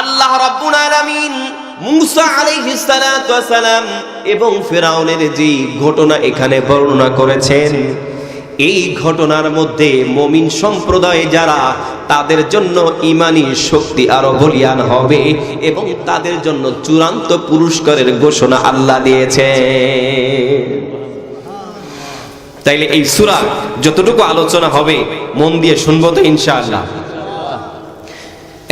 আল্লাহ রাব্বুল আলামিন মুসা আলাইহিস সালাম এবং ফেরাউনের যে ঘটনা এখানে বর্ণনা করেছেন, এই ঘটনার মধ্যে মমিন সম্প্রদায় যারা, তাদের জন্য ইমানি শক্তি আরও বলিয়ান হবে এবং তাদের জন্য চূড়ান্ত পুরস্কারের ঘোষণা আল্লাহ দিয়েছে তাইলে এই সুরা যতটুকু আলোচনা হবে, মন দিয়ে শুনব তো ইনশাআল্লাহ।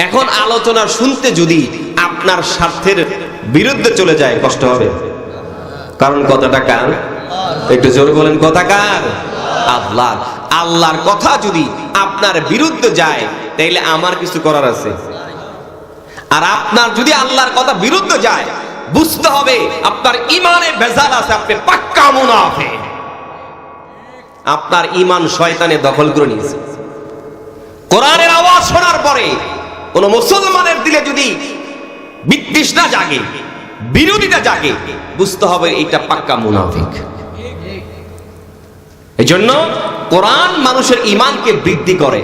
এখন আলোচনা শুনতে যদি আপনার স্বার্থের বিরুদ্ধে চলে যায়, কষ্ট হবে। কারণ কথাটা কার? একটু জোরে বলেন, কথা কার? আল্লাহ। আল্লাহর কথা যদি আপনার বিরুদ্ধে যায়, তাইলে আমার কিছু করার আছে। আর আপনার যদি আল্লাহর কথা বিরুদ্ধে যায়, বুঝতে হবে আপনার ইমানে বেজাল আছে, আপনি পাক্কা মুনাফে। আপনার ইমান শয়তানে দখল করে নিয়েছে। কোরআনের আওয়াজ শোনার পরে কোন মুসলমানের দিলে যদি বিতৃষ্ণা জাগে, বিরোধিতা জাগে, বুঝতে হবে এটা পাক্কা মুনাফিক। এই জন্য কোরআন মানুষের ইমানকে বৃদ্ধি করে।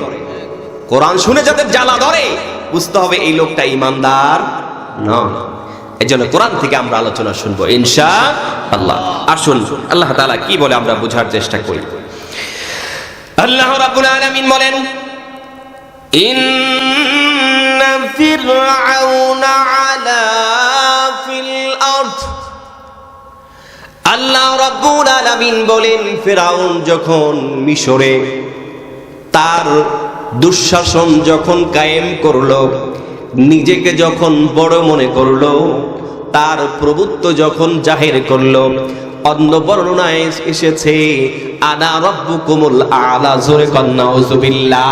কোরআন শুনে যাদের জ্বালা ধরে, বুঝতে হবে এই লোকটা ইমানদার নয় এই জন্য কোরআন থেকে আমরা আলোচনা শুনব ইনশা আল্লাহ আর আসুন, আল্লাহ তাআলা কি বলে আমরা বোঝার চেষ্টা করি। আল্লাহ রাব্বুল আলামিন বলেন إن فرعون علا في الأرض আল্লাহ রব্বুল আলামিন বলেন ফেরাউন যখন মিশরে তার দুঃশাসন যখন কায়েম করলো নিজেকে যখন বড় মনে করলো তার প্রভুত্ব যখন জাহির করলো অন্য বর্ণনায় এসেছে আনা রব্বুকুমুল আলা জোরে কন্যা উজুবিল্লাহ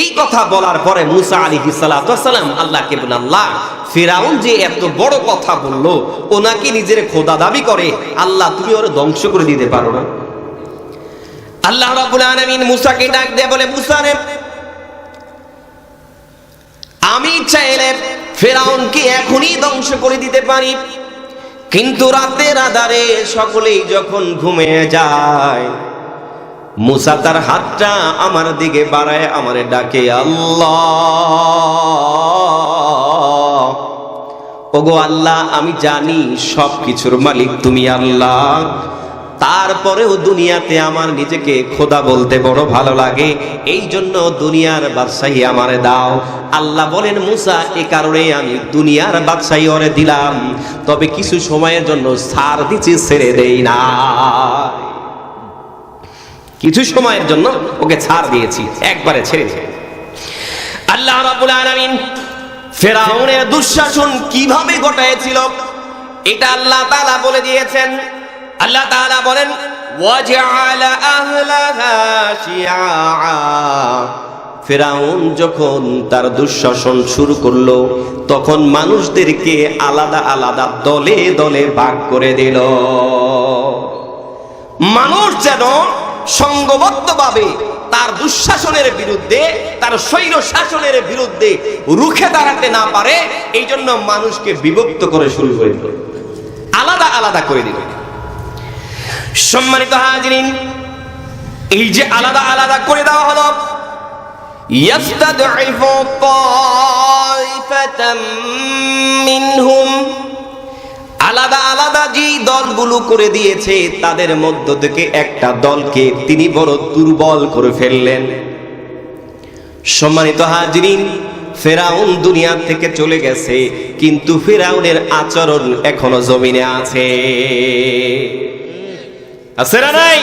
এই কথা বলার পরে মুসা আলী সালাম আল্লাহকে বলেন আল্লাহ, ফেরাউন যে এত বড় কথা বলল, ওনাকে নিজের খোদা দাবি করে, আল্লাহ, তুমি ওর ধ্বংস করে দিতে পারো না। আল্লাহ রাব্বুল আলামিন মুসাকে ডাক দিয়ে বলে, মুসা রে, আমি চাইলে ফেরাউনকে এখনই ধ্বংস করে দিতে পারি, কিন্তু রাতের আধারে সকলেই যখন ঘুমিয়ে যায় মুসা তার হাতটা আমার দিকে বাড়ায়, আমারে ডাকে, আল্লাহ। ওগো আল্লাহ, আমি জানি সব কিছুর মালিক তুমি আল্লাহ। তারপরেও দুনিয়াতে আমার নিজেকে খোদা বলতে বড় ভালো লাগে। এই জন্য দুনিয়ার বাদশাহী আমারে দাও। আল্লাহ বলেন, মুসা, এ কারণে আমি দুনিয়ার বাদশাহী ওরে দিলাম। তবে কিছু সময়ের জন্য সার দিচ্ছি, ছেড়ে দেই না কিছু সময়ের জন্য ওকে ছাড় দিয়েছি, একবারে ছেড়ে আল্লাহ রাব্বুল আলামিন ফেরাউনের দুঃশাসন কীভাবে ঘটাইছিল এটা আল্লাহ তাআলা বলে দিয়েছেন। আল্লাহ তাআলা বলেন ফেরাউন যখন তার দুঃশাসন শুরু করল, তখন মানুষদেরকে আলাদা আলাদা দলে দলে ভাগ করে দিল। মানুষ যেন সংঘবদ্ধভাবে তার দুঃশাসনের বিরুদ্ধে তার স্বৈর শাসনের বিরুদ্ধে রুখে দাঁড়াতে না পারে এই জন্য মানুষকে বিভক্ত করে শুরু করে দিল আলাদা আলাদা করে দিল সম্মানিত হাজিরিন এই যে আলাদা আলাদা করে দেওয়া হলো يستضعف طائفة منهم আলাদা আলাদা যেই দলগুলো করে দিয়েছে, তাদের মধ্য থেকে একটা দলকে তিনি বড় দুর্বল করে ফেললেন। সম্মানিত হাজরিন, ফেরাউন দুনিয়া থেকে চলে গেছে, কিন্তু ফেরাউনের আচরণ এখনও জমিনে আছে। নাই?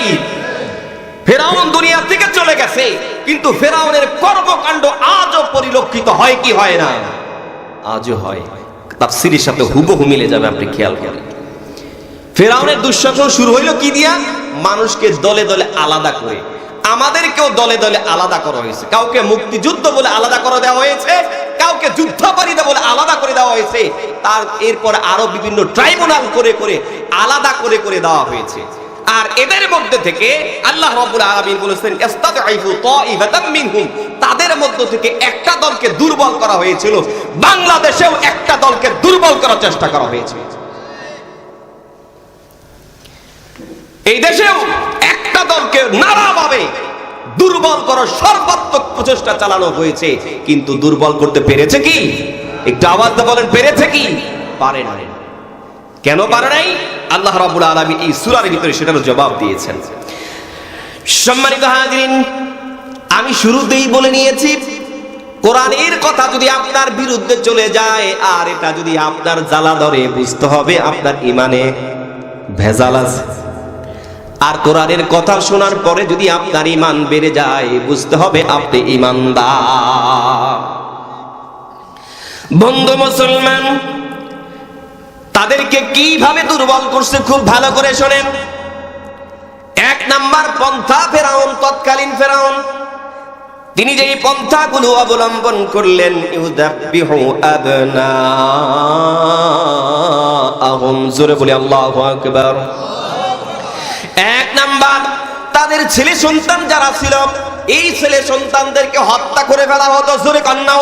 ফেরাউন দুনিয়া থেকে চলে গেছে, কিন্তু ফেরাউনের কর্মকাণ্ড আজও পরিলক্ষিত হয় কি হয় না? আজও হয়। তাফসিরের সাথে হুবহু মিলে যাবে, আপনি খেয়াল করেন। ফেরাউনের দুঃশাসন শুরু হইল কি দিয়া? মানুষকে দলে দলে আলাদা করে। আমাদেরকেও দলে দলে আলাদা করা হয়েছে। কাউকে মুক্তিযুদ্ধ বলে আলাদা করে দেওয়া হয়েছে, কাউকে যুদ্ধাপরাধী বলে আলাদা করে দেওয়া হয়েছে। তার, এরপর আরও বিভিন্ন ট্রাইব্যুনাল করে করে, আলাদা করে করে দেওয়া হয়েছে। আর এদের মধ্যে থেকে আল্লাহ রাব্বুল আলামিন বলেছেন মিনহুম। তাদের মধ্য থেকে একটা দলকে দুর্বল করা হয়েছিল। বাংলাদেশেও একটা দলকে দুর্বল করার চেষ্টা করা হয়েছে। এই দেশেও একটা দলকে নানাভাবে দুর্বল করার সর্বাত্মক প্রচেষ্টা চালানো হয়েছে। কিন্তু দুর্বল করতে পেরেছে কি? একটু আওয়াজ বলেন, পেরেছে কি? পারে না কেন পারে নাই? আল্লাহ রাব্বুল আলামিন এই সূরার ভিতরে সেটার জবাব দিয়েছেন। সম্মানিত হাজিরিন আমি শুরুতেই বলে নিয়েছি, কোরআনের কথা যদি আপনার বিরুদ্ধে চলে যায়, আর এটা যদি আপনার জ্বালা ধরে, বুঝতে হবে আপনার ইমানে ভেজাল আছে। আর কোরআনের কথা শোনার পরে যদি আপনার ইমান বেড়ে যায়, বুঝতে হবে আপনি ইমানদার। বন্ধু মুসলমান, তাদেরকে কীভাবে দুর্বল করছে খুব ভালো করে শোনেন। এক নাম্বার, পন্থা ফেরাউন, তৎকালীন ফেরাউন। তিনি যেই পন্থাগুলো অবলম্বন করলেন জোরে বলি, আল্লাহু আকবার। এক নাম্বার, তাদের ছেলে সন্তান যারা ছিল, এই ছেলে সন্তানদেরকে হত্যা করে ফেলা হতো। জোরে কন্যা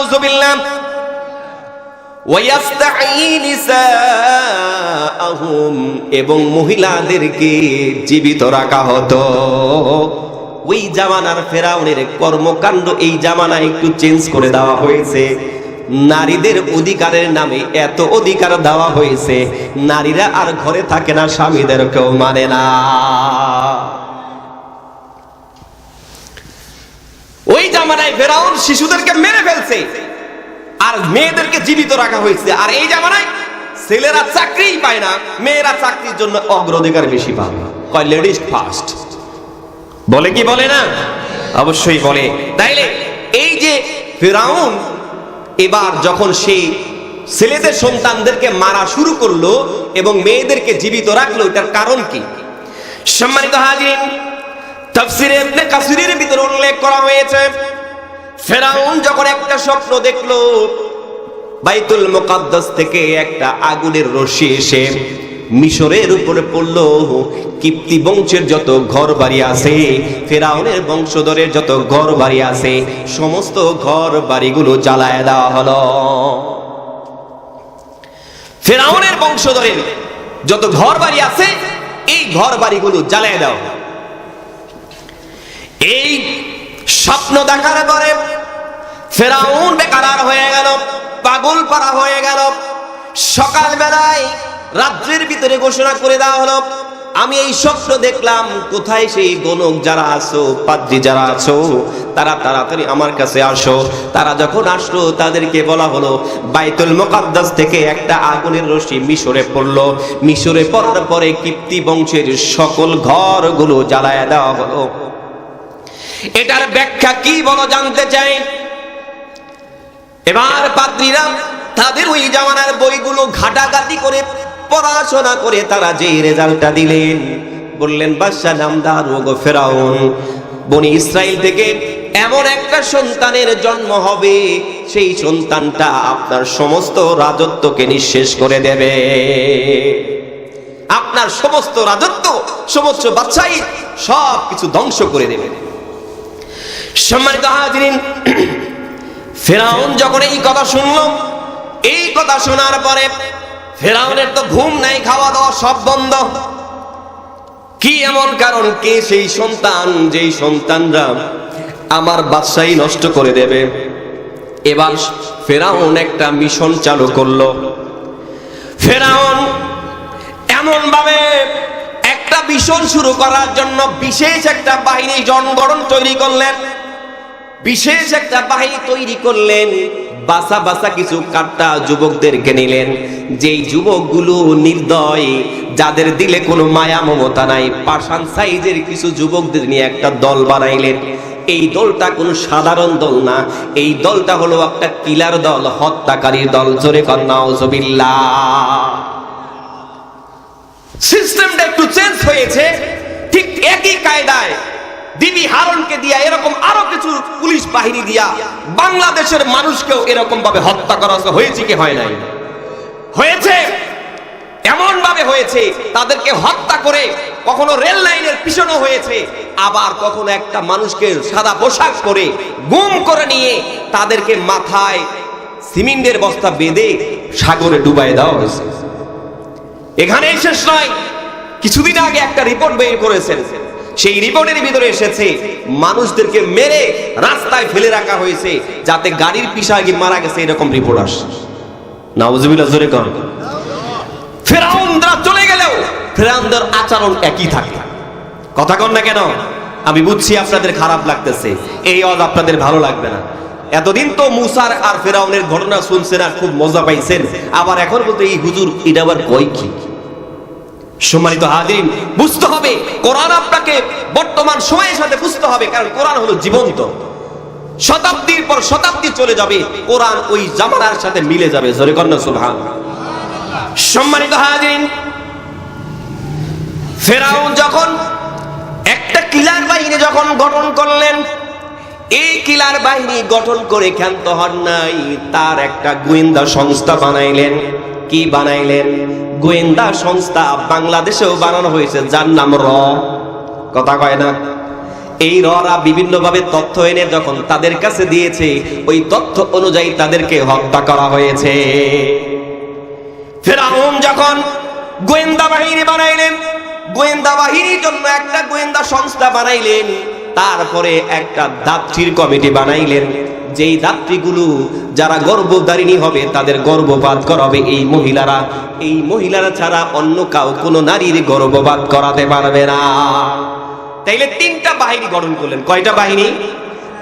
নিসাআহুম, এবং মহিলাদেরকে জীবিত রাখা হতো। ওই জামানার ফেরাউনের কর্মকাণ্ড এই জামানায় একটু চেঞ্জ করে দেওয়া হয়েছে। নারীদের অধিকারের নামে এত অধিকার দেওয়া হয়েছে। নারীরা আর ঘরে থাকে না স্বামীদেরকেও মানে না। ওই জামানায় ফেরাউন শিশুদেরকে মেরে ফেলছে আর মেয়েদেরকে জীবিত রাখা হয়েছে। আর এই জামানায় ছেলেরা চাকরিই পায় না, মেয়েরা চাকরির জন্য অগ্রাধিকার বেশি পাবে কয় লেডিস ফার্স্ট বলে কি বলে না? অবশ্যই বলে। তাইলে এই যে ফেরাউন এবার যখন সেই ছেলেদের সন্তানদেরকে মারা শুরু করল এবং মেয়েদেরকে জীবিত রাখল, এটার কারণ কি? সম্মানিত হাজিরিন, তাফসিরে ইবনে কাসিরের ভিতরে উল্লেখ করা হয়েছে, ফেরাউন যখন একটা স্বপ্ন দেখল, বাইতুল মুকাদ্দাস থেকে একটা আগুনের রশি এসে মিশরের উপরে পড়ল, কিপ্তি বংশের যত ঘর বাড়ি আছে, ফেরাউনের বংশধরের যত ঘর বাড়ি আছে, সমস্ত ঘর বাড়িগুলো জ্বালায় দেওয়া হলো ফেরাউনের বংশধরের যত ঘর বাড়ি আছে, এই ঘর বাড়িগুলো জ্বালায় হলো। এই স্বপ্ন দেখার পরে ফেরাউন বেকার হয়ে গেল, পাগল পারা হয়ে গেল সকাল বেলায় রাত্রির ভিতরে ঘোষণা করে দেওয়া হলো, আমি এই স্বপ্ন দেখলাম, কোথায় সেই গণক যারা আছো, পাদ্রী যারা আছো, তারা তাড়াতাড়ি আমার কাছে আসো। তারা যখন আসলো, তাদেরকে বলা হলো, বাইতুল মুকাদ্দাস থেকে একটা আগুনের রশ্মি মিশরে পড়ল। মিশরে পড়ার পরে কীর্তি বংশের সকল ঘরগুলো জ্বালায় দেওয়া হলো। এটার ব্যাখ্যা কি বলো জানতে চাই? এবার পাত্রীরা তাদের ওই জামানার বইগুলো ঘাটাঘাটি করে পড়াশোনা করে তারা যে রেজাল্টটা দিলেন। বললেন, বাদশাহ নামদার ওগো ফেরাউন, বনি ইসরায়েল থেকে এমন একটা সন্তানের জন্ম হবে, সেই সন্তানটা আপনার সমস্ত রাজত্বকে নিঃশেষ করে দেবে। আপনার সমস্ত রাজত্ব, সমস্ত বাচ্চাই সব কিছু ধ্বংস করে দেবে। সম্মানিত হাজিরিন, ফেরাউন যখন এই কথা শুনল, এই কথা শোনার পরে ফেরাউনের তো ঘুম নাই খাওয়া দাওয়া সব বন্ধ। কি এমন কারণ, কে সেই সন্তান, যেই সন্তানরা আমার বাদশাহী নষ্ট করে দেবে? এবার ফেরাউন একটা মিশন চালু করল। ফেরাউন এমন ভাবে একটা মিশন শুরু করার জন্য বিশেষ একটা বাহিনী জনগণ তৈরি করলেন। বিশেষ একটা বাহিনী তৈরি করলেন। বাসা বাসা কিছু কাট্টা যুবকদেরকে নিলেন। যেই যুবকগুলো নির্দয়, যাদের দিলে কোনো মায়া মমতা নাই, পাষাণ সাইজের কিছু যুবকদের নিয়ে একটা দল বানাইলেন। এই দলটা কোনো সাধারণ দল না। এই দলটা হলো একটা কিলার দল, হত্যাকারীর দল। জোরে কন্যা সিস্টেমটা একটু চেঞ্জ হয়েছে। ঠিক একই কায়দায় দিবি হারনকে দিয়া এরকম আরও কিছু পুলিশ বাহিনী দিয়া বাংলাদেশের মানুষকেও এরকম ভাবে হত্যা করা হয়েছে। কি হয় নাই? হয়েছে। এমন ভাবে হয়েছে, তাদেরকে হত্যা করে কখনো রেল লাইনের পিছনে হয়েছে, আবার কখনো একটা মানুষকে সাদা পোশাক করে গুম করে নিয়ে তাদেরকে মাথায় সিমেন্টের বস্তা বেঁধে সাগরে ডুবাই দেওয়া হয়েছে। এখানেই শেষ নয়। কিছুদিন আগে একটা রিপোর্ট বের করেছেন। সেই রিপোর্টের ভিতরে এসেছে, মানুষদেরকে মেরে রাস্তায় ফেলে রাখা হয়েছে, যাতে গাড়ির পিসাগি মারা গেছে, এরকম রিপোর্ট আসে নাউজুবিল্লাহ, জোরে কর। ফেরাউনরা চলে গেলেও ফেরাউনদের আচরণ একই থাকে। কথা কন না কেন? আমি বুঝছি আপনাদের খারাপ লাগতেছে। এই অজ আপনাদের ভালো লাগবে না। এতদিন তো মুসার আর ফেরাউনের ঘটনা শুনছেন আর খুব মজা পাইছেন। আবার এখন বলতে এই হুজুর, এটা আবার কয় কি? সম্মানিত হাজির বুঝতে হবে কোরআন আপনাকে বর্তমান সময়ের সাথে বুঝতে হবে, কারণ কোরআন হলো জীবন্ত। শতাব্দীর পর শতাব্দী চলে যাবে, কোরআন ওই জামানার সাথে মিলে যাবে। সম্মানিত হাজির ফেরাউন যখন একটা কিলার বাহিনী যখন গঠন করলেন, এই কিলার বাহিনী গঠন করে ক্ষান্ত হন নাই, তার একটা গোয়েন্দা সংস্থা বানাইলেন। কি বানাইলেন? গোয়েন্দা সংস্থা বাংলাদেশেও বানানো হয়েছে, যার নাম র। কথা কয় না? এই ররা বিভিন্নভাবে তথ্য এনে যখন তাদের কাছে দিয়েছে, ওই তথ্য অনুযায়ী তাদেরকে হত্যা করা হয়েছে। ফেরাউন যখন গোয়েন্দা বাহিনী বানাইলেন, গোয়েন্দা বাহিনীর জন্য একটা গোয়েন্দা সংস্থা বানাইলেন, তারপরে একটা দাত্রীর কমিটি বানাইলেন। যেই দাত্রীগুলো যারা গর্ভধারিণী হবে, তাদের গর্ভপাত করাবে এই মহিলারা। এই মহিলারা ছাড়া অন্য কাউ কোনো নারীর গর্ভপাত করাতে পারবে না। তাইলে তিনটা বাহিনী গঠন করলেন। কয়টা বাহিনী?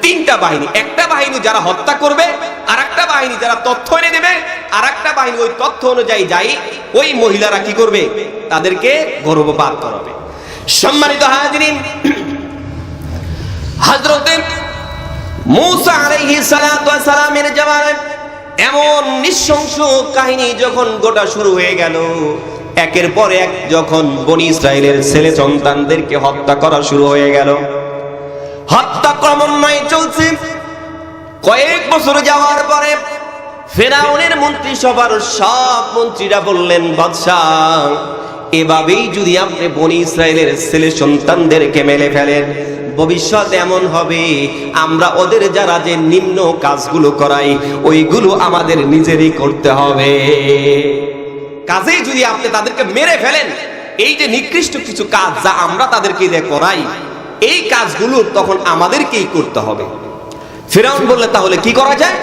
তিনটা বাহিনী। একটা বাহিনী যারা হত্যা করবে আর একটা বাহিনী যারা তথ্য এনে দেবে আর একটা বাহিনী ওই তথ্য অনুযায়ী যাই, ওই মহিলারা কি করবে? তাদেরকে গর্ভপাত করাবে। সম্মানিত হাজিরিন হযরতে মুসা আলাইহিস সালাতু সালামের জামানায় এমন নৃশংস কাহিনী যখন গোটা শুরু হয়ে গেল, একের পর এক যখন বনি ইসরায়েলের ছেলে সন্তানদেরকে হত্যা করা শুরু হয়ে গেল। হত্যা ক্রমান্বয়ে চলছে। কয়েক বছর যাওয়ার পরে ফেরাউনের মন্ত্রিসভার সব মন্ত্রীরা বললেন, বাদশাহ, এভাবেই যদি আপনি বনি ইসরায়েলের ছেলে সন্তানদেরকে মেলে ফেলেন ভবিষ্যৎ এমন হবে। আমরা ওদের যারা যে নিম্ন কাজগুলো করাই, ওইগুলো আমাদের নিজেরই করতে হবে। কাজেই যদি আপনি তাদেরকে মেরে ফেলেন, এই যে নিকৃষ্ট কিছু কাজ যা আমরা তাদেরকে দিয়ে করাই, এই কাজগুলো তখন আমাদেরকেই করতে হবে। ফেরাউন বললে, তাহলে কি করা যায়?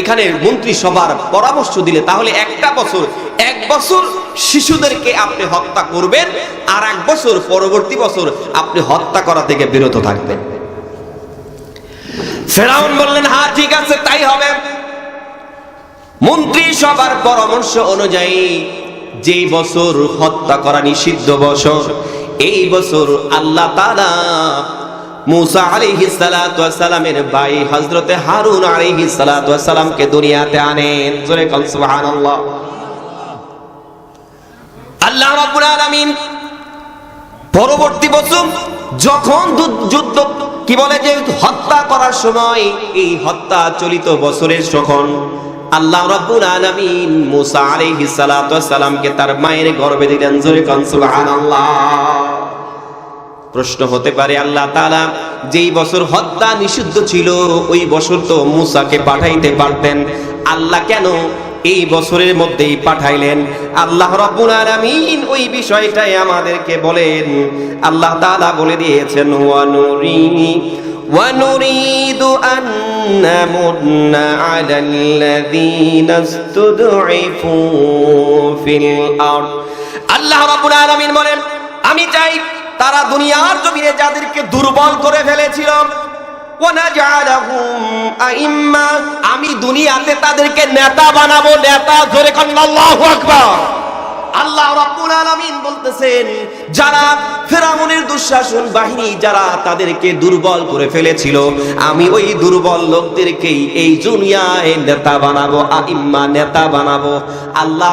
এখানে মন্ত্রী সভার পরামর্শ দিলে তাহলে একটা বছর, এক বছর শিশুদেরকে আপনি হত্যা করবেন, আর এক বছর পরবর্তী বছর আপনি হত্যা করা থেকে বিরত থাকবেন। ফেরাউন বললেন হ্যাঁ ঠিক আছে, তাই হবে। মন্ত্রী সবার পরামর্শ অনুযায়ী যে বছর হত্যা করা নিষিদ্ধ বছর, এই বছর আল্লাহ তাআলা মুসা আলাইহিস সালাতু ওয়াস সালামের ভাই হযরতে হারুন আলাইহিস সালাতু ওয়াস সালামকে দুনিয়াতে আনেন। আল্লাহ পরবর্তী বছর যখন যুদ্ধ- কি বলে যে হত্যা করার সময়, এই হত্যা চলিত বছরের যখন আল্লাহ রাব্বুল আলামিন মুসা আলাইহিস সালাতু তার মায়ের গর্ভে দিলেন, জোরে কোন, সুবহানাল্লাহ। প্রশ্ন হতে পারে আল্লাহ তাআলা যেই বছর হত্যা নিষিদ্ধ ছিল ওই বছর তো মুসাকে পাঠাইতে পারতেন আল্লাহ কেন এই বছরের মধ্যেই পাঠাইলেন আল্লাহ রাব্বুল আলামিন ওই বিষয়টাই আমাদেরকে বলেন আল্লাহ তাআলা বলে দিয়েছেন ওয়া নুরি ونريد أن نمن على الذين استضعفوا في الأرض আল্লাহ রাব্বুল আলামিন বলেন আমি চাই তারা দুনিয়ার জমিনে যাদেরকে দুর্বল করে ফেলেছিল। আমি দুনিয়াতে তাদেরকে নেতা বানাবো, নেতা জোরে কন্যা আল্লাহ আল্লাহ রাব্বুল আলামিন বলতেছেন, যারা ফেরাউনের দুঃশাসন বাহিনী যারা তাদেরকে দুর্বল করে ফেলেছিল, আমি ওই দুর্বল লোকদেরকেই এই নেতা বানাবো, আইম্মা নেতা বানাবো। আল্লাহ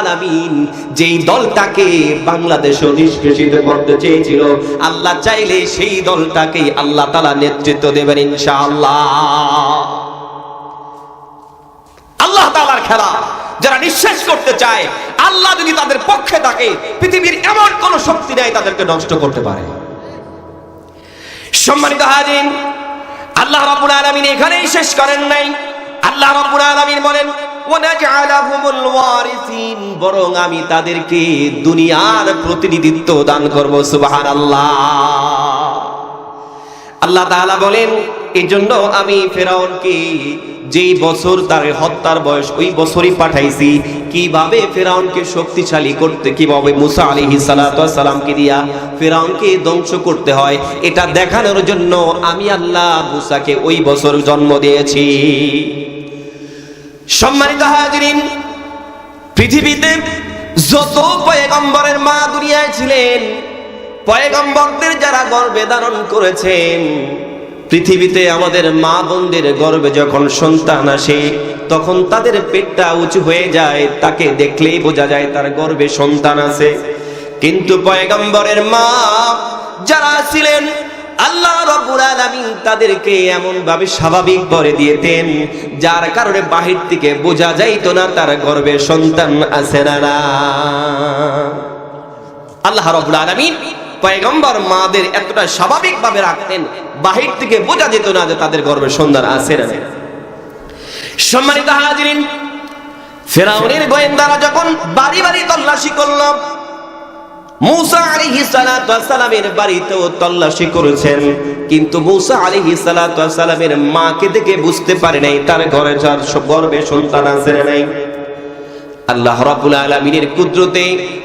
আলামিন যেই দলটাকে বাংলাদেশও নিষ্কাশিত করতে চেয়েছিল, আল্লাহ চাইলে সেই দলটাকেই আল্লাহ তাআলা নেতৃত্ব দেবেন ইনশাআল্লাহ। আল্লাহ তাআলার খেলা। যারা নিঃশ্বাস করতে চায়, আল্লাহ যদি তাদের পক্ষে থাকে, পৃথিবীর এমন কোন শক্তি নাই তাদেরকে নষ্ট করতে পারে। সম্মানিত হাজিন আল্লাহ রাব্বুল আলামিন এখানেই শেষ করেন নাই। আল্লাহ রাব্বুল আলামিন বলেন বরং আমি তাদেরকে দুনিয়ার প্রতিনিধিত্ব দান করব, সুবহানাল্লাহ। আল্লাহ তাআলা বলেন এই জন্য আমি ফেরাউনকে যেই বছর তার হত্যার বয়স, ওই বছরই পাঠাইছি। কীভাবে ফেরাউনকে শক্তিশালী করতে, কীভাবে মুসা আলী সালামকে দিয়া ফেরাউনকে ধ্বংস করতে হয়, এটা দেখানোর জন্য আমি আল্লাহ মুসাকে ওই বছর জন্ম দিয়েছি। সম্মানিত হাজরিন, পৃথিবীতে যত পয়গম্বরের মা দুনিয়ায় ছিলেন, পয়গম্বরদের যারা গর্ভে ধারণ করেছেন পৃথিবীতে আমাদের মা বোনদের গর্বে যখন সন্তান আসে, তখন তাদের পেটটা উঁচু হয়ে যায়, তাকে দেখলেই বোঝা যায় তার গর্বে সন্তান আছে। কিন্তু পয়গম্বরের মা যারা ছিলেন, আল্লাহ রব্বুল আলামিন তাদেরকে এমন ভাবে স্বাভাবিক করে দিয়েতেন যার কারণে বাহির থেকে বোঝা যাইতো না তার গর্ভে সন্তান আছে না না। আল্লাহ রব্বুল আলামিন পয়গম্বর মাদের এতটা স্বাভাবিক ভাবে রাখতেন। বাহির থেকে বোঝা যেত না যে তাদের গর্ভে সন্তান আছে না সম্মানিত হাজিরিন, ফেরাউনের গোয়েন্দারা যখন বাড়ি বাড়ি তল্লাশি করল, মুসা আলাইহিস সালাতু সালামের বাড়িতেও তল্লাশি করেছেন। কিন্তু মুসা আলাইহিস সালাতু মাকে দেখে বুঝতে পারে নাই, তার ঘরে যার গর্ভে সন্তান আছে নাই। আল্লাহ রাব্বুল আলামিনের কুদরতে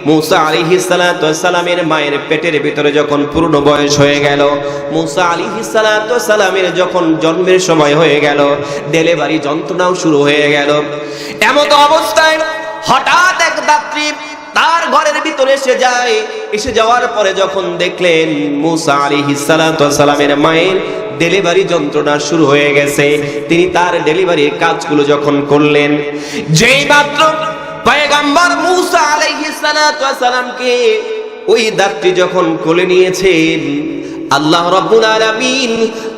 মুসা সালাতু সালামের মায়ের পেটের ভিতরে যখন পূর্ণ বয়স হয়ে গেল, মুসা সালাতু সালামের যখন জন্মের সময় হয়ে গেল, ডেলিভারি যন্ত্রণাও শুরু হয়ে গেল। এমত অবস্থায় হঠাৎ এক দাত্রী তার ঘরের ভিতরে এসে যায়। এসে যাওয়ার পরে যখন দেখলেন মুসা সালাতু সালামের মায়ের ডেলিভারি যন্ত্রণা শুরু হয়ে গেছে, তিনি তার ডেলিভারির কাজগুলো যখন করলেন যেই মাত্র পয়গাম্বর মুসা আলাইহিস সালাতু সালামকে ওই দাঁতটি যখন কোলে নিয়েছেন, আল্লাহ রাব্বুল আলামিন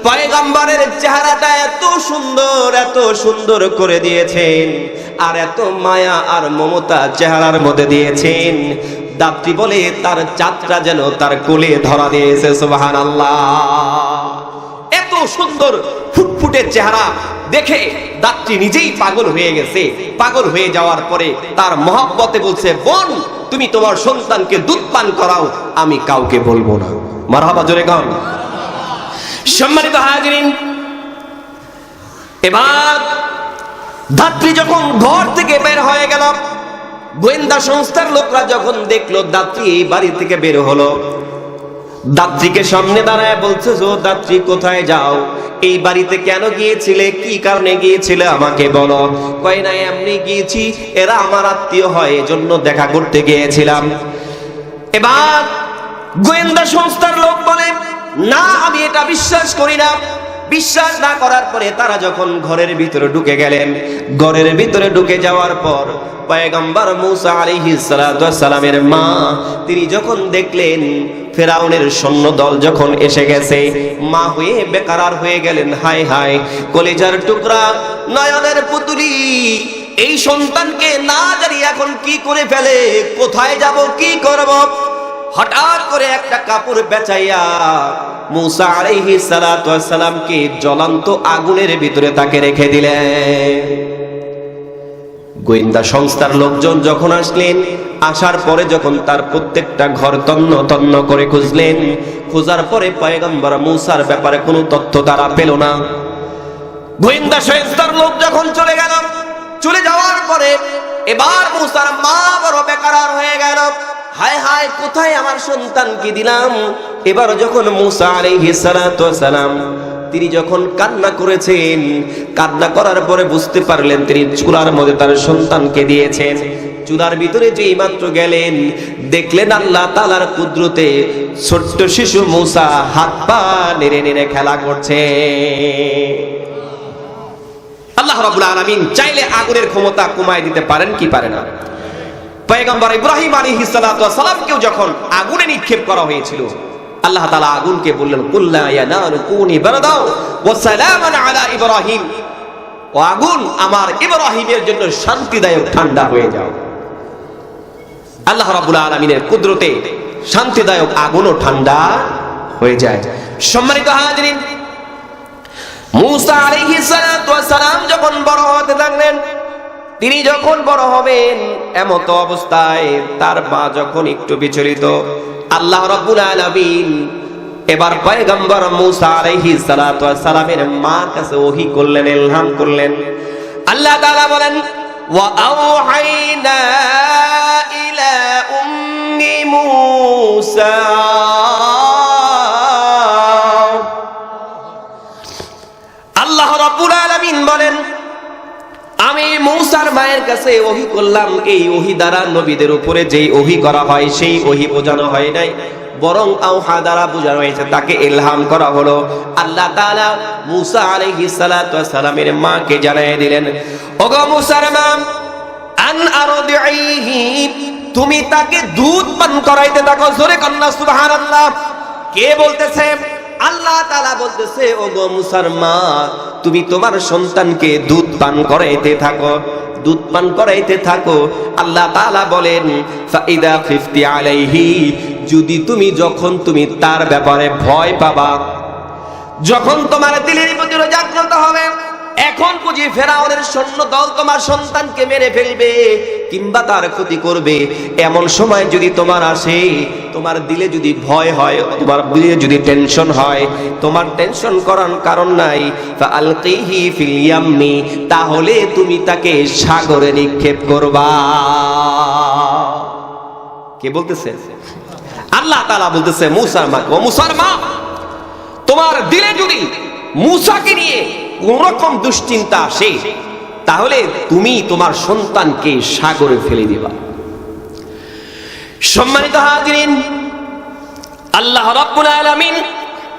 পয়গম্বরের চেহারাটা এত সুন্দর এত সুন্দর করে দিয়েছেন আর এত মায়া আর মমতা চেহারার মধ্যে দিয়েছেন। দাত্রী বলে তার চাঁদটা যেন তার কোলে ধরা দিয়েছে, সুবহানাল্লাহ। এত সুন্দর ফুটফুটে চেহারা দেখে দাত্রী নিজেই পাগল হয়ে গেছে। পাগল হয়ে যাওয়ার পরে তার মহাব্বতে বলছে, বোন, তুমি তোমার সন্তানকে দুধ পান করাও, আমি কাউকে বলব না। মারহাবা, জোরে গান। সম্মানিত হাজিরিন, এবার দাত্রী যখন ঘর থেকে বের হয়ে গেল, গোয়েন্দা সংস্থার লোকরা যখন দেখল, দাত্রী এই বাড়ি থেকে বের হলো। দাত্রীকে সামনে দাঁড়ায় বলছে যে দাত্রী, কোথায় যাও? এই বাড়িতে কেন গিয়েছিলে? কি কারণে গিয়েছিলে আমাকে বলো? কয়, না, এমনি গিয়েছি। এরা আমার আত্মীয় হয়, এজন্য দেখা করতে গিয়েছিলাম। এবার গোয়েন্দা সংস্থার লোক বলে, না, আমি এটা বিশ্বাস করি না। বিশ্বাস না করার পরে তারা যখন ঘরের ভিতরে ঢুকে গেলেন, ঘরের ভিতরে ঢুকে যাওয়ার পর পয়গম্বর মুসা ওয়াস সালামের মা, তিনি যখন দেখলেন ফেরাউনের সৈন্য দল যখন এসে গেছে, মা হয়ে বেকারার হয়ে গেলেন, হায় হায়, কলেজার টুকরা, নয়নের পুতুলি, এই সন্তানকে না জানি এখন কি করে ফেলে, কোথায় যাব, কি করব? হঠাৎ করে একটা কাপড় বেচাইয়া মুসা আলাইহিস সালাতু ওয়াস সালামকে জ্বলন্ত আগুনের ভিতরে তাকে রেখে দিলেন। গোয়েন্দা সংস্থার লোকজন যখন আসলেন, আসার পরে যখন তার প্রত্যেকটা ঘর তন্ন তন্ন করে খুঁজলেন, খোঁজার পরে পয়গম্বর মুসার ব্যাপারে কোনো তথ্য তারা পেল না। গোয়েন্দা সংস্থার লোক যখন চলে গেল, চলে যাওয়ার পরে এবার মুসার মা বড় বেকার হয়ে গেল। হায় হায়, কোথায় আমার সন্তানকে দিলাম? এবার যখন মুসা আলাইহিস সালাতু ওয়াস সালাম তিনি যখন কান্না করেছেন, কান্না করার পরে বুঝতে পারলেন তিনি চুলার মধ্যে তার সন্তানকে দিয়েছেন। চুলার ভিতরে যেই মাত্র গেলেন, দেখলেন আল্লাহ তালার কুদরতে ছোট্ট শিশু মূসা হাত পা নেড়ে নেড়ে খেলা করছে। আল্লাহ রাব্বুল আলামিন চাইলে আগুনের ক্ষমতা কমায় দিতে পারেন কি পারে না। পয়গম্বর ইব্রাহিম ওয়াস সালামকেও যখন আগুনে নিক্ষেপ করা হয়েছিল, আল্লাহ তাআলা আগুনকে বললেন আলা ইব্রাহিম। ও আগুন আমার ইব্রাহিমের জন্য শান্তিদায়ক ঠান্ডা হয়ে যাও। আল্লাহ রাব্বুল আলামিনের কুদরতে শান্তিদায়ক আগুনও ঠান্ডা হয়ে যায়। সম্মানিত হাজিরিন মুসা ওয়াস সালাম যখন বড় হতে লাগলেন তিনি যখন বড় হবেন, এমত অবস্থায় তার মা যখন একটু বিচলিত, আল্লাহ রাব্বুল আলামিন এবার পয়গম্বর মুসা আলাইহিস সালাতু ওয়াস সালামের মার কাছে ওহী করলেন, ইলহাম করলেন। আল্লাহ তাআলা বলেন, ওয়া ইলা উম্মি মুসা। রাব্বুল আলামিন বলেন, আমি মৌসার মায়ের কাছে ওহি করলাম, এই ওহি দ্বারা নবীদের উপরে যেই ওহি করা হয়, সেই ওহি বোঝানো হয় নাই। বরং আউহা দ্বারা বোঝানো হয়েছে, তাকে ইলহাম করা হলো। আল্লাহ তাআলা মুসা আলাইহিস সালাতু সালামের মাকে জানিয়ে দিলেন, ওগো মুসার মা, আন আরদিহি তুমি তাকে দুধ পান করাইতে থাকো, জোরে কন্না সুবহানাল্লাহ। কে বলতেছে? আল্লাহ তালা বলতেছে, ওগো মুসার মা, তুমি তোমার সন্তানকে দুধ পান করাইতে থাকো, দুধ পান করাইতে থাকো। আল্লাহ তালা বলেন, ফাইদা ফিফতি আলাইহি, যদি তুমি যখন তুমি তার ব্যাপারে ভয় পাবা, যখন তোমার দিলের প্রতি জাগ্রত হবে এখন বুঝি ফেরাউনের সৈন্য দল তোমার সন্তানকে মেরে ফেলবে, কিংবা তার ক্ষতি করবে। এমন সময় যদি তোমার আসে, তোমার দিলে যদি ভয় হয়, তোমার দিলে যদি টেনশন হয়, তোমার টেনশন করার কারণ নাই। আলকিহি ফিল ইয়াম্মি, তাহলে তুমি তাকে সাগরে নিক্ষেপ করবা। কে বলতেছে? আল্লাহ তাআলা বলতেছে মুসার মা, ও মুসার মা তোমার দিলে যদি মুসাকে নিয়ে কোন রকম দুশ্চিন্তা আসে, তাহলে তুমি তোমার সন্তানকে সাগরে ফেলে দিবা। সম্মানিত হাজিরিন, আল্লাহ রাব্বুল আলামিন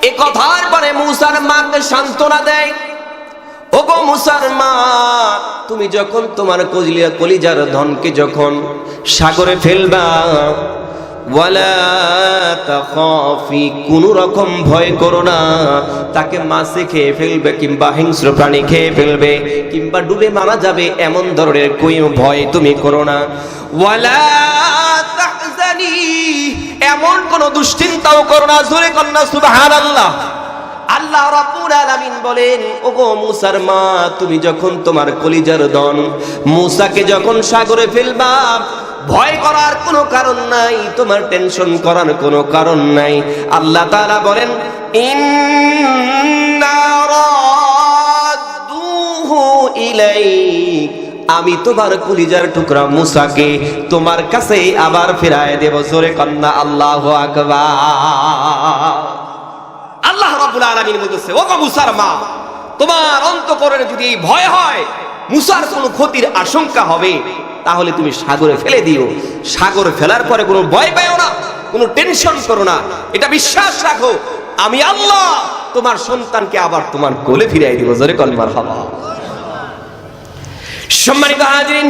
এ কথার পরে মুসার মাকে সান্ত্বনা দেয়, ওগো মুসার মা, তুমি যখন তোমার কলিজা কলিজার ধনকে যখন সাগরে ফেলবা কোনো রকম ভয় করো না। তাকে মাছে খেয়ে ফেলবে কিংবা হিংস্র প্রাণী খেয়ে ফেলবে কিংবা ডুবে মারা যাবে এমন ধরনের কোনো ভয় তুমি করো না। ওয়ালা এমন কোন দুশ্চিন্তাও করো না। জোরে কন্যা, সুবহানাল্লাহ। আল্লাহ রাব্বুল আলামিন বলেন, ওগো মুসার মা, তুমি যখন তোমার কলিজার দন মুসাকে যখন সাগরে ফেলবা ভয় করার কোনো কারণ নাই, তোমার টেনশন করার কোনো কারণ নাই। আল্লাহ তাআলা বলেন আমি তোমার কলিজার টুকরা মুসাকে তোমার কাছে আবার ফিরায় দেব। জোরে কন্যা, আল্লাহু আকবার। আল্লাহ রাব্বুল আলামিন বলতেছে ও মুসার মা, তোমার অন্তকরণে যদি এই ভয় হয়, মুসার কোনো ক্ষতির আশঙ্কা হবে। তাহলে তুমি সাগরে ফেলে দিও। সাগরে ফেলার পরে কোনো ভয় পাইও না, কোনো টেনশন করো না। এটা বিশ্বাস রাখো, আমি আল্লাহ, তোমার সন্তানকে আবার তোমার কোলে ফিরিয়ে দিব। জোরে কলমার হবা। সম্মানিত হাজিরিন,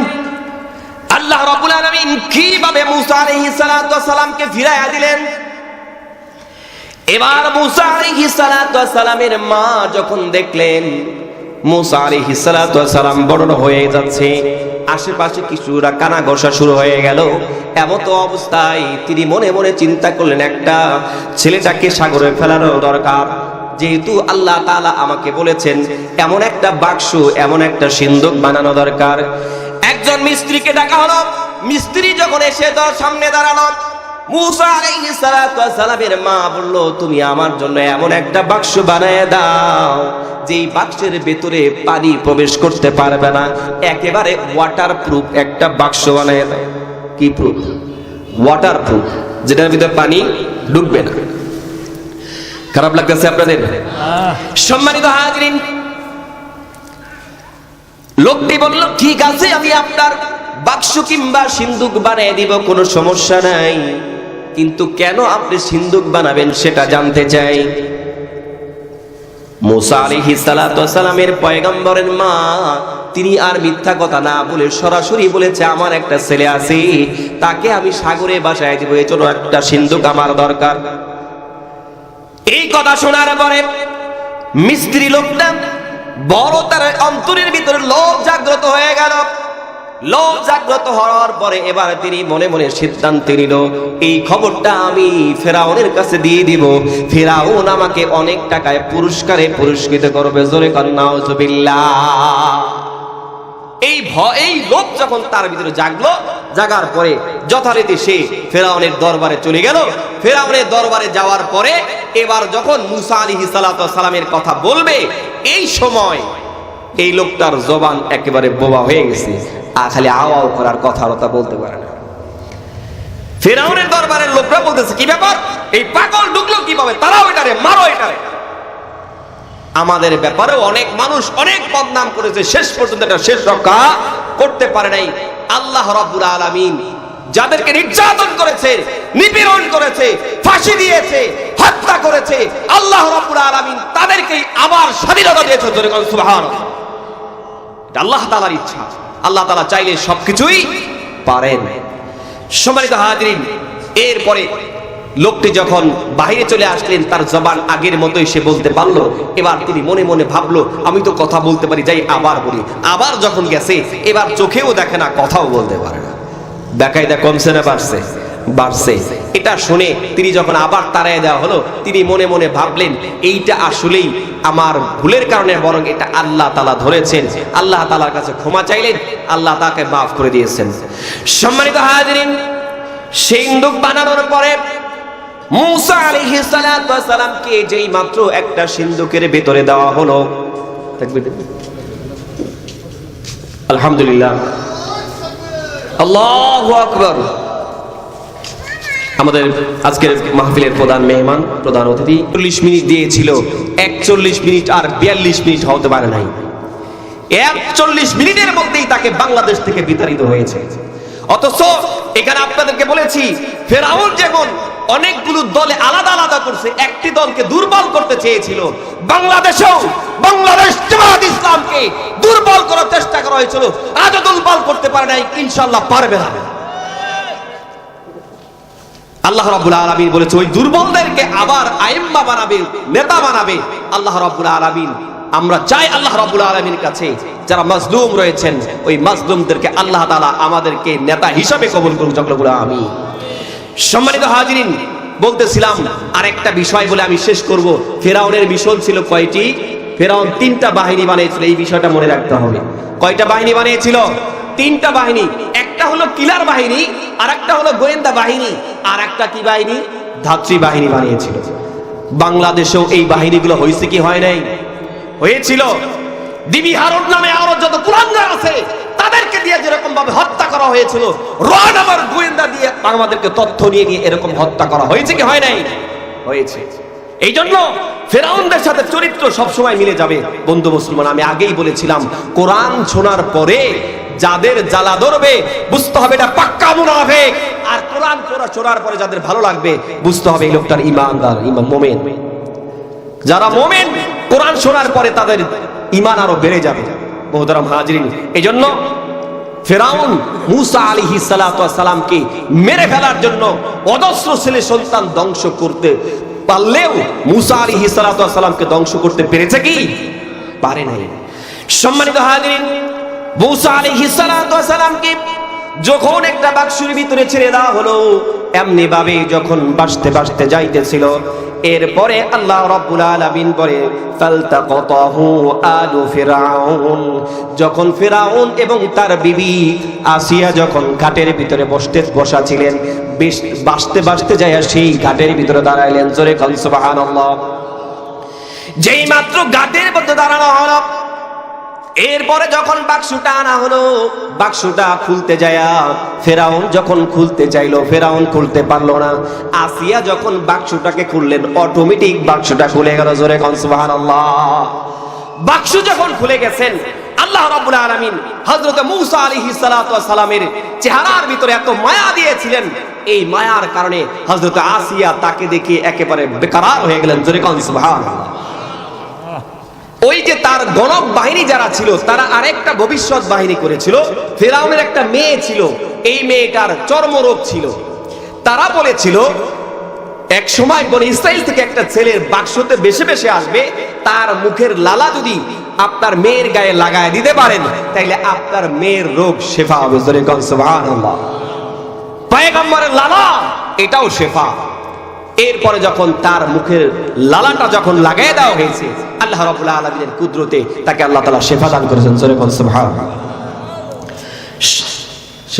আল্লাহ রাব্বুল আলামিন কীভাবে মুসা আলাইহিস সালাতু সালামকে ফিরাইয়া দিলেন? এবার মুসা আলাইহিস সালাতু সালামের মা যখন দেখলেন মুসা সালাতু ওয়াস বড় হয়ে যাচ্ছে। আশেপাশে কিছুরা কানা ঘষা শুরু হয়ে গেল। এমত অবস্থায় তিনি মনে মনে চিন্তা করলেন, একটা ছেলেটাকে সাগরে ফেলানো দরকার। যেহেতু আল্লাহ তাআলা আমাকে বলেছেন, এমন একটা বাক্স, এমন একটা সিন্ধুক বানানো দরকার। একজন মিস্ত্রিকে ডাকা হলো। মিস্ত্রি যখন এসে তার সামনে দাঁড়াল মুসা আলাইহিস সালাতু ওয়াস সালামের মা বলল তুমি আমার জন্য এমন একটা বাক্স বানায় দাও যেই বাক্সের ভেতরে পানি প্রবেশ করতে পারবে না। একেবারে ওয়াটার প্রুফ একটা বাক্স বানায় দাও। কি প্রুফ ওয়াটার প্রুফ যেটার ভিতরে পানি ঢুকবে না। খারাপ লাগতেছে আপনাদের? সম্মানিত হাজরিন লোকটি বলল ঠিক আছে আমি আপনার বাক্স কিংবা সিন্ধুক বানিয়ে দিব কোনো সমস্যা নাই। কিন্তু কেন আপনি সিন্ধুক বানাবেন সেটা জানতে চাই। মুসা আলাইহি সালাতু সালামের পয়গম্বরের মা, তিনি আর মিথ্যা কথা না বলে সরাসরি বলেছে, আমার একটা ছেলে আছে, তাকে আমি সাগরে বাসায় দিব এই একটা সিন্ধুক আমার দরকার। এই কথা শোনার পরে মিস্ত্রি লোকটা বড় তার অন্তরের ভিতরে লোভ জাগ্রত হয়ে গেল। লোভ জাগ্রত হওয়ার পরে এবার তিনি মনে মনে সিদ্ধান্ত নিল, এই খবরটা আমি ফেরাউনের কাছে দিয়ে দিব। ফেরাউন আমাকে অনেক টাকায় পুরস্কারে পুরস্কৃত করবে। জোরে কন্যা এই এই লোক যখন তার ভিতরে জাগলো, জাগার পরে যথারীতি সে ফেরাউনের দরবারে চলে গেল। ফেরাউনের দরবারে যাওয়ার পরে এবার যখন মুসা আলী সালামের কথা বলবে, এই সময় এই লোকটার জবান একেবারে বোবা হয়ে গেছে, আর খালি আওয়াও করার কথা কথা বলতে পারে না। ফেরাউনের দরবারের লোকরা বলতেছে, কি ব্যাপার? এই পাগল ঢুকলো কীভাবে? তারাও এটারে, মারো এটারে। আমাদের ব্যাপারেও অনেক মানুষ অনেক বদনাম করেছে, শেষ পর্যন্ত এটা শেষ রক্ষা করতে পারে নাই। আল্লাহ রাব্বুল আলামিন যাদেরকে নির্যাতন করেছে, নিপীড়ন করেছে, ফাঁসি দিয়েছে, হত্যা করেছে, আল্লাহ রাব্বুল আলামিন তাদেরকেই আবার স্বাধীনতা দিয়েছে সুবহানাল্লাহ। আল্লাহ তালার ইচ্ছা, আল্লাহ তালা চাইলে সবকিছুই পারেন। সম্মানিত হাজরিন, এরপরে লোকটি যখন বাইরে চলে আসলেন, তার জবান আগের মতোই সে বলতে পারল। এবার তিনি মনে মনে ভাবলো, আমি তো কথা বলতে পারি, যাই আবার বলি। আবার যখন গেছে, এবার চোখেও দেখে না, কথাও বলতে পারে না। বেকায়দা কমছে না, বাড়ছে। বাড়ছে। এটা শুনে তিনি যখন আবার তাড়ায় দেওয়া হলো, তিনি মনে মনে ভাবলেন, এইটা আসলেই আমার ভুলের কারণে, বরং এটা আল্লাহ তালা ধরেছেন। আল্লাহ তালার কাছে ক্ষমা চাইলেন, আল্লাহ তাকে মাফ করে দিয়েছেন। সম্মানিত হাজিরিন সিন্ধুক বানানোর পরে মুসা আলাইহিস সালামকে যেই মাত্র একটা সিন্ধুকের ভেতরে দেওয়া হলো আলহামদুলিল্লাহ। আল্লাহু আমাদের আজকের মাহফিলের প্রধান মেহমান, প্রধান অতিথি চল্লিশ মিনিট দিয়েছিল, একচল্লিশ মিনিট আর বিয়াল্লিশ মিনিট হতে পারে নাই। একচল্লিশ মিনিটের মধ্যেই তাকে বাংলাদেশ থেকে বিতাড়িত হয়েছে। অথচ এখানে আপনাদেরকে বলেছি, ফেরাউন যেমন অনেকগুলো দলে আলাদা আলাদা করছে, একটি দলকে দুর্বল করতে চেয়েছিল, বাংলাদেশেও বাংলাদেশ জামাত ইসলামকে দুর্বল করার চেষ্টা করা হয়েছিল, আজও দুর্বল করতে পারে নাই, ইনশাল্লাহ পারবে না। আল্লাহ রাব্বুল আলামিন বলেছে, ওই দুর্বলদেরকে আবার আইম্মা বানাবে, নেতা বানাবে। আল্লাহ রাব্বুল আলামিন, আমরা চাই আল্লাহ রাব্বুল আলামিনের কাছে যারা মাজলুম রয়েছেন, ওই মাজলুমদেরকে আল্লাহ তাআলা আমাদেরকে নেতা হিসাবে কবুল করুন জগলগুলো আমি সম্মানিত হাজিরিন, বলতেছিলাম আরেকটা বিষয় বলে আমি শেষ করব। ফেরাউনের মিশন ছিল কয়টি? ফেরাউন তিনটা বাহিনী বানিয়েছিল, এই বিষয়টা মনে রাখতে হবে। কয়টা বাহিনী বানিয়েছিল? তিনটা বাহিনী একটা হলো কিলার বাহিনী আর একটা হলো গোয়েন্দা বাহিনী আর একটা কি বাহিনী? ধাত্রী বাহিনী বানিয়েছিল। বাংলাদেশেও এই বাহিনীগুলো হয়েছে কি হয় নাই? হয়েছিল। দিবি হারুন নামে আরও যত কুলাঙ্গার আছে, তাদেরকে দিয়ে যেরকম ভাবে হত্যা করা হয়েছিল র নামের গোয়েন্দা দিয়ে আমাদেরকে তথ্য নিয়ে নিয়ে এরকম হত্যা করা হয়েছে কি হয় নাই? হয়েছে। এই জন্য ফেরাউনদের সাথে চরিত্র সবসময় মিলে যাবে। বন্ধু মুসলমান, আমি আগেই বলেছিলাম, কোরআন শোনার পরে যাদের জ্বালা ধরবে, বুঝতে হবে এটা পাক্কা মুনাফেক। আর কোরআন পড়া শোনার পরে যাদের ভালো লাগবে, বুঝতে হবে এই লোকটার ইমানদার ইমান মোমেন। যারা মোমেন, কোরআন শোনার পরে তাদের ইমান আরও বেড়ে যাবে। মোহতারাম হাজরিন এই জন্য ফেরাউন মুসা আলিহি সালামকে মেরে ফেলার জন্য অজস্র ছেলে সন্তান ধ্বংস করতে পারলেও মুসা আলিহি সালামকে ধ্বংস করতে পেরেছে কি? পারে নাই। সম্মানিত হাজরিন মুসা আলিহি সালামকে যখন একটা বাক্সের ভিতরে ছেড়ে দেওয়া হলো এমনি ভাবে যখন বাসতে বাসতে যাইতেছিল, এরপরে আল্লাহ রাব্বুল বলে আলু ফিরাউন। যখন ফিরাউন এবং তার বিবি আসিয়া যখন ঘাটের ভিতরে বসতে বসা ছিলেন বাসতে বাসতে যাইয়া সেই ঘাটের ভিতরে দাঁড়াইলেন। জোরে সুবহানাল্লাহ। যেই মাত্র ঘাটের মধ্যে দাঁড়ানো হলো এরপরে যখন বাক্সটা আনা হলো, বাক্সটা খুলতে যায়া ফেরাউন যখন খুলতে চাইলো, ফেরাউন খুলতে পারল না। আসিয়া যখন বাক্সটাকে খুললেন অটোমেটিক বাক্সটা খুলে গেল জোরে কন, সুবহানাল্লাহ। বাক্স যখন খুলে গেছেন, আল্লাহ রাব্বুল আলামিন হযরত মূসা আলাইহিস সালাতু ওয়াস সালামের চেহারার ভিতরে এত মায়া দিয়েছিলেন। এই মায়ার কারণে হযরত আসিয়া তাকে দেখে একেবারে বেকারার হয়ে গেলেন, জোরে কন, সুবহানাল্লাহ। ওই যে তার গণক বাহিনী যারা ছিল, তারা আরেকটা ভবিষ্যৎ বাহিনী করেছিল। ফেরাউনের একটা মেয়ে ছিল। এই মেয়েটার চর্মরোগ ছিল। তারা বলেছিল, এক সময় বনে ইসরায়েল থেকে একটা ছেলের বাক্সতে বেশি বেশি আসবে। তার মুখের লালা যদি আপনার মেয়ের গায়ে লাগায় দিতে পারেন, তাইলে আপনার মেয়ের রোগ শেফা হবে। পায়গম্বরের লালা, এটাও শেফা। এরপরে যখন তার মুখের লালাটা যখন লাগাই দেওয়া হয়েছে, আল্লাহ রাব্বুল আলামিনের কুদরতে তাকে আল্লাহ তাআলা শেফা দান করেছেন। জোরে সুবহানাল্লাহ। শ-